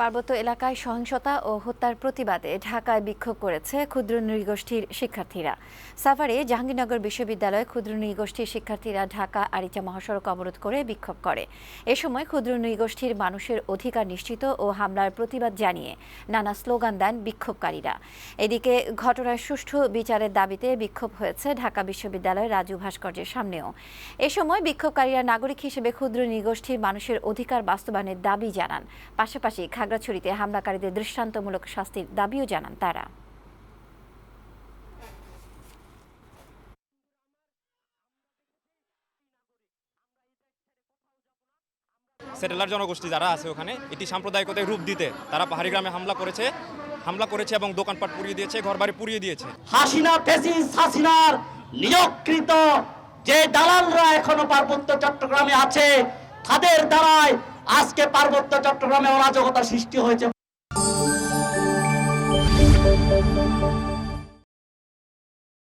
পার্বত্য এলাকায় সহিংসতা ও হত্যার প্রতিবাদে ঢাকায় বিক্ষোভ করেছে ক্ষুদ্র নৃগোষ্ঠীর শিক্ষার্থীরা। সাভারে জাহাঙ্গীরনগর বিশ্ববিদ্যালয়ে ক্ষুদ্র নৃগোষ্ঠীর শিক্ষার্থীরা ঢাকা আরিচা মহাসড়ক অবরোধ করে বিক্ষোভ করে। এ সময় ক্ষুদ্র নৃগোষ্ঠীর মানুষের অধিকার নিশ্চিত ও হামলার প্রতিবাদ জানিয়ে নানা স্লোগান দেন বিক্ষোভকারীরা। এদিকে ঘটনার সুষ্ঠু বিচারের দাবিতে বিক্ষোভ হয়েছে ঢাকা বিশ্ববিদ্যালয়ের রাজু ভাস্কর্যের সামনেও। এ সময় বিক্ষোভকারীরা নাগরিক হিসেবে ক্ষুদ্র নৃগোষ্ঠীর মানুষের অধিকার বাস্তবায়নের দাবি জানান। পাশাপাশি খাগড়াছড়িতে হামলাকারীদের দৃষ্টান্তমূলক শাস্তির দাবিও জানান তারা। সেটেলার জনগোষ্ঠী যারা আছে ওখানে এটি সাম্প্রদায়িকতায় রূপ দিতে তারা পাহাড়ি গ্রামে হামলা করেছে হামলা করেছে এবং দোকানপাট পুড়িয়ে দিয়েছে ঘরবাড়ি পুড়িয়ে দিয়েছে। হাসিনা ফেসিস হাসিনার নিয়োগকৃত যে দালালরা এখনও পার্বত্য চট্টগ্রামে আছে তাদের দ্বারাই আজকে পার্বত্য চট্টগ্রামে অরাজকতা সৃষ্টি হয়েছে।